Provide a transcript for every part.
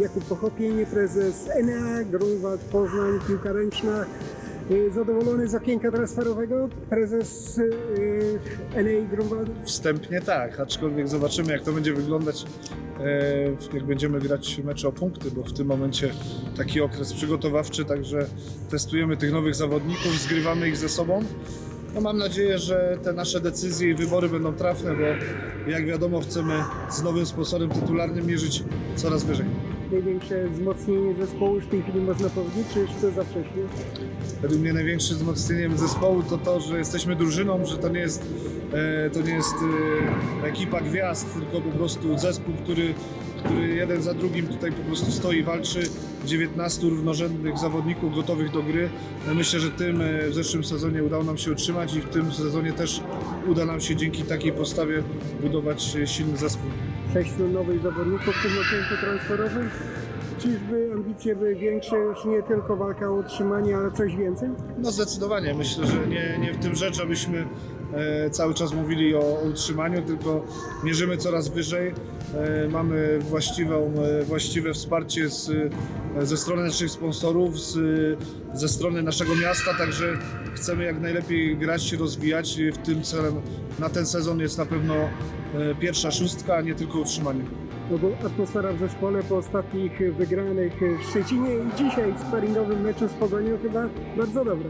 Jakub Pochopień, prezes Enea, Grunwald Poznań, piłka ręczna. Y, Zadowolony z okienka transferowego, prezes y, Enei Grunwald? Wstępnie tak, aczkolwiek zobaczymy jak to będzie wyglądać, e, jak będziemy grać mecze o punkty, bo w tym momencie taki okres przygotowawczy, także testujemy tych nowych zawodników, zgrywamy ich ze sobą. No mam nadzieję, że te nasze decyzje i wybory będą trafne, bo jak wiadomo chcemy z nowym sponsorem tytularnym mierzyć coraz wyżej. Największe wzmocnienie zespołu w tej chwili można powiedzieć, czy jeszcze za wcześnie? Według mnie największym wzmocnieniem zespołu to to, że jesteśmy drużyną, że to nie jest, e, to nie jest e, ekipa gwiazd, tylko po prostu zespół, który, który jeden za drugim tutaj po prostu stoi walczy. 19 równorzędnych zawodników gotowych do gry. Ja Myślę, że tym e, w zeszłym sezonie udało nam się utrzymać i w tym sezonie też uda nam się dzięki takiej postawie budować silny zespół. Sześciu nowych zawodników w tym okienku transferowym. Czyżby ambicje były większe, już nie tylko walka o utrzymanie, ale coś więcej? No zdecydowanie. Myślę, że nie, nie w tym rzecz, abyśmy e, cały czas mówili o, utrzymaniu, tylko mierzymy coraz wyżej. E, mamy właściwą, e, właściwe wsparcie z, e, ze strony naszych sponsorów, z, ze strony naszego miasta, także chcemy jak najlepiej grać, się rozwijać. W tym celem na ten sezon jest na pewno e, pierwsza szóstka, a nie tylko utrzymanie. No bo atmosfera w zespole po ostatnich wygranych w Szczecinie i dzisiaj w sparingowym meczu z Pogonią chyba bardzo dobra.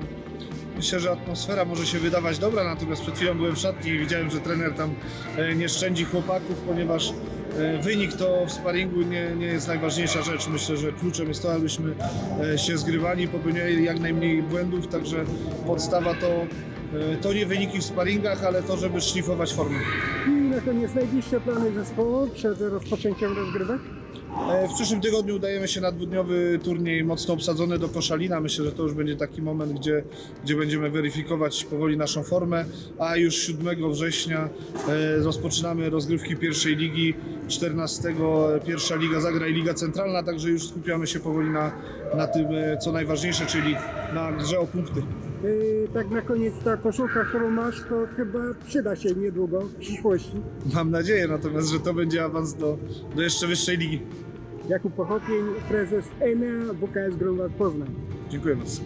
Myślę, że atmosfera może się wydawać dobra, natomiast przed chwilą byłem w szatni i widziałem, że trener tam e, nie szczędzi chłopaków, ponieważ e, wynik to w sparingu nie, nie jest najważniejsza rzecz. Myślę, że kluczem jest to, abyśmy e, się zgrywali, popełniali jak najmniej błędów, także podstawa to, to nie wyniki w sparingach, ale to, żeby szlifować formę. Na koniec najbliższe plany zespołu przed rozpoczęciem rozgrywek. E, W przyszłym tygodniu udajemy się na dwudniowy turniej mocno obsadzony do Koszalina. Myślę, że to już będzie taki moment, gdzie, gdzie będziemy weryfikować powoli naszą formę, a już 7 września e, rozpoczynamy rozgrywki pierwszej ligi. 14 pierwsza liga zagra i Liga Centralna, także już skupiamy się powoli na, na tym, e, co najważniejsze, czyli na grze o punkty. Yy, tak na koniec ta koszulka, którą masz, to chyba przyda się niedługo w przyszłości. Mam nadzieję natomiast, że to będzie awans do, do jeszcze wyższej ligi. Jakub Pochopień, prezes ENA WKS Grunwald Poznań. Dziękuję bardzo.